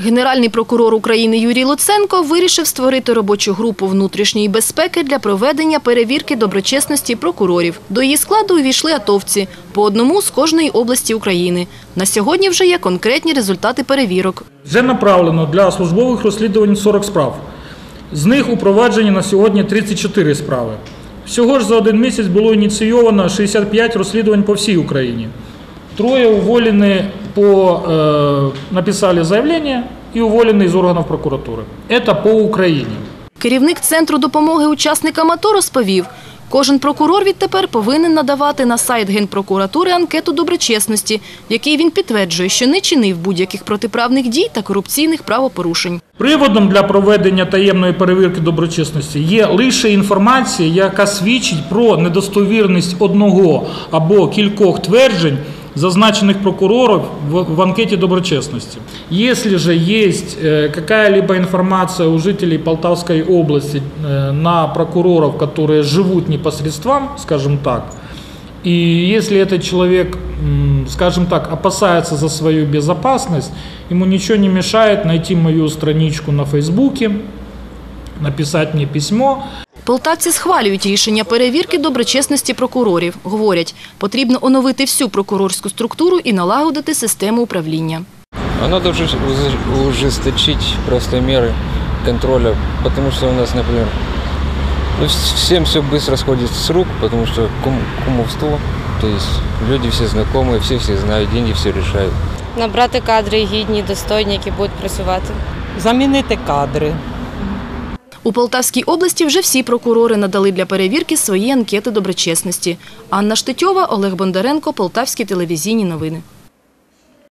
Генеральний прокурор України Юрій Луценко вирішив створити робочу групу внутрішньої безпеки для проведення перевірки доброчесності прокурорів. До її складу увійшли атовці по одному з кожної області України. На сьогодні вже є конкретні результати перевірок. Вже направлено для службових розслідувань 40 справ. З них у провадженні на сьогодні 34 справи. Всього ж за один місяць було ініційовано 65 розслідувань по всій Україні. Троє уволені по, е, написали заявлення і уволені з органів прокуратури. Це по Україні. Керівник Центру допомоги учасникам АТО розповів, кожен прокурор відтепер повинен надавати на сайт Генпрокуратури анкету доброчесності, в якій він підтверджує, що не чинив будь-яких протиправних дій та корупційних правопорушень. Приводом для проведення таємної перевірки доброчесності є лише інформація, яка свідчить про недостовірність одного або кількох тверджень, зазначених прокуроров в, в анкете доброчестности. Если же есть э, какая-либо информация у жителей Полтавской области э, на прокуроров, которые живут непосредством, скажем так, и если этот человек, скажем так, опасается за свою безопасность, ему ничего не мешает найти мою страничку на Фейсбуке, написать мне письмо, Полтавці схвалюють рішення перевірки доброчесності прокурорів. Говорять, потрібно оновити всю прокурорську структуру і налагодити систему управління. А надо уже уж- ужесточить просто меры контроля, потому что у нас, например, ну, вс- всем все быстро сходит с рук, потому что кум, кумовство, то есть люди все знакомые, все все знают, деньги все решают. набрати кадри гідні, достойні, які будуть працювати. замінити кадри. У Полтавській області вже всі прокурори надали для перевірки свої анкети доброчесності. Анна Штетьова, Олег Бондаренко, Полтавські телевізійні новини.